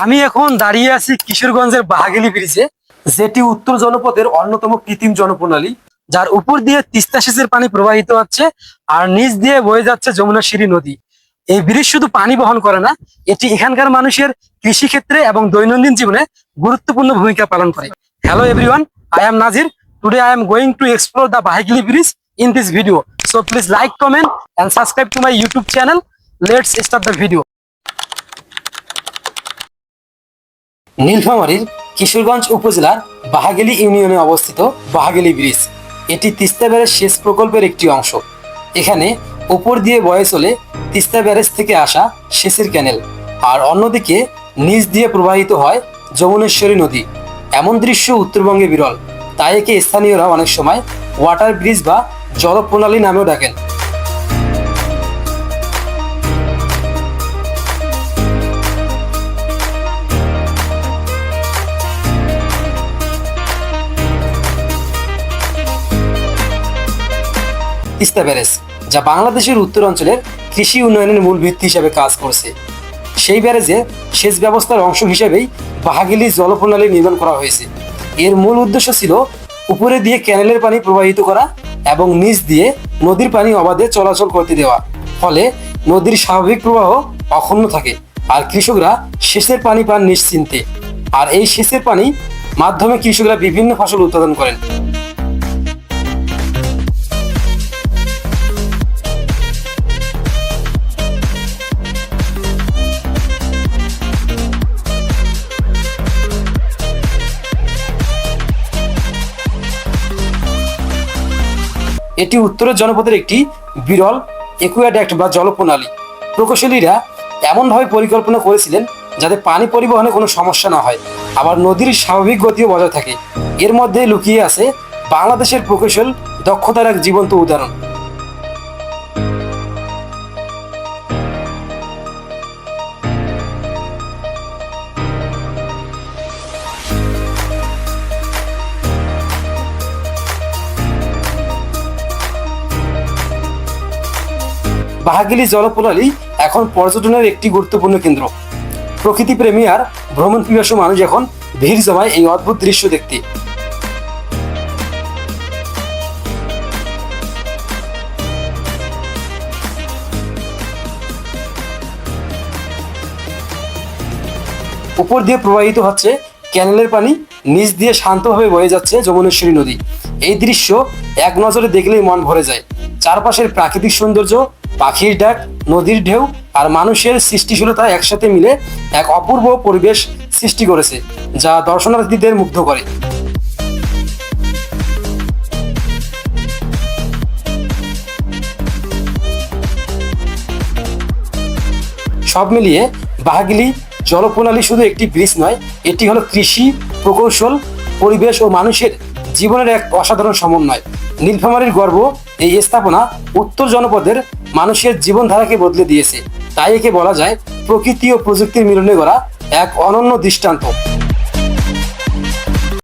আমি এখন দাঁড়িয়ে আছি কিশোরগঞ্জের বাহাগিলি ব্রিজে, যেটি উত্তর জনপদের অন্যতম কৃত্রিম জনপ্রণালী, যার উপর দিয়ে তিস্তা সেচের পানি প্রবাহিত হচ্ছে আর নিচ দিয়ে বয়ে যাচ্ছে যমুনা সিঁড়ি নদী। এই ব্রিজ শুধু পানি বহন করে না, এটি এখানকার মানুষের কৃষি ক্ষেত্রে এবং দৈনন্দিন জীবনে গুরুত্বপূর্ণ ভূমিকা পালন করে। Hello everyone I am Nazir today I am going to explore the Bahagili bridge in this video so please like, comment and subscribe to my youtube channel. Let's start the video. নীলফামারীর কিশোরগঞ্জ উপজেলার বাহাগেলি ইউনিয়নে অবস্থিত বাহাগেলি bridge. এটি Teesta barrage সেচ প্রকল্পের একটি অংশ। এখানে উপর দিয়ে বয়ে চলে তিস্তা ব্যারেজ থেকে আসা সেচের ক্যানেল। আর অন্যদিকে নিচ দিয়ে প্রবাহিত হয় যমুনেশ্বরী নদী। এমন দৃশ্য উত্তরবঙ্গে বিরল। তাই একে স্থানীয়রা অনেক সময় ওয়াটার ব্রিজ বা জলপ্রণালী নামেও ডাকেন। তিস্তা ব্যারেজ, যা বাংলাদেশের উত্তর অঞ্চলের কৃষি উন্নয়নের মূল ভিত্তি হিসাবে কাজ করছে। সেই ব্যারেজে সেচ ব্যবস্থার অংশ হিসেবেই বাহাগিলি জলপ্রণালী নির্মাণ করা হয়েছে। এর মূল উদ্দেশ্য ছিল উপরে দিয়ে ক্যানেলের পানি প্রবাহিত করা এবং নিচ দিয়ে নদীর পানি অবাধে চলাচল করতে দেওয়া। ফলে নদীর স্বাভাবিক প্রবাহ অক্ষুণ্ণ থাকে আর কৃষকরা সেচের পানি পান নিশ্চিন্তে। আর এই সেচের পানি মাধ্যমে কৃষকরা বিভিন্ন ফসল উৎপাদন করেন। এটি উত্তরের জনপদের একটি বিরল একুয়াডাক্ট বা জলপ্রণালী। প্রকৌশলীরা এমনভাবে পরিকল্পনা করেছিলেন যাতে পানি পরিবহনে কোনো সমস্যা না হয়। আবার নদীর স্বাভাবিক গতিও বজায় থাকে। এর মধ্যে লুকিয়ে আছে বাংলাদেশের প্রকৌশল দক্ষতার এক জীবন্ত উদাহরণ। বাহাগিলি জলপ্রণালী এখন পর্যটনের একটি গুরুত্বপূর্ণ কেন্দ্র। প্রকৃতি প্রেমী আর ভ্রমণ পিপাসু মানুষ এখন ভিড় জমায় এই অদ্ভুত দৃশ্য দেখতে। উপর দিয়ে প্রবাহিত হচ্ছে ক্যানেলের পানি, নিচ দিয়ে শান্তভাবে বয়ে যাচ্ছে যমুনেশ্বরী নদী। এই দৃশ্য এক নজরে দেখলেই মন ভরে যায়। চারপাশের প্রাকৃতিক সৌন্দর্য পাখির ডাক, নদীর ঢেউ আর মানুষের সৃষ্টিশীলতা একসাথে মিলে এক অপূর্ব পরিবেশ সৃষ্টি করেছে, যা দর্শনার্থীদের মুগ্ধ করে। সব মিলিয়ে বাহাগিলি জলপ্রণালী শুধু একটি ব্রিজ নয়, এটি হলো কৃষি, প্রকৌশল, পরিবেশ ও মানুষের জীবনের এক অসাধারণ সমন্বয়। নীলফামারীর গর্ব এই স্থাপনা উত্তর জনপদের মানুষের জীবনধারাকে বদলে দিয়েছে। তাই একে বলা যায় প্রকৃতি ও প্রযুক্তির মিলনে গড়া এক অনন্য দৃষ্টান্ত।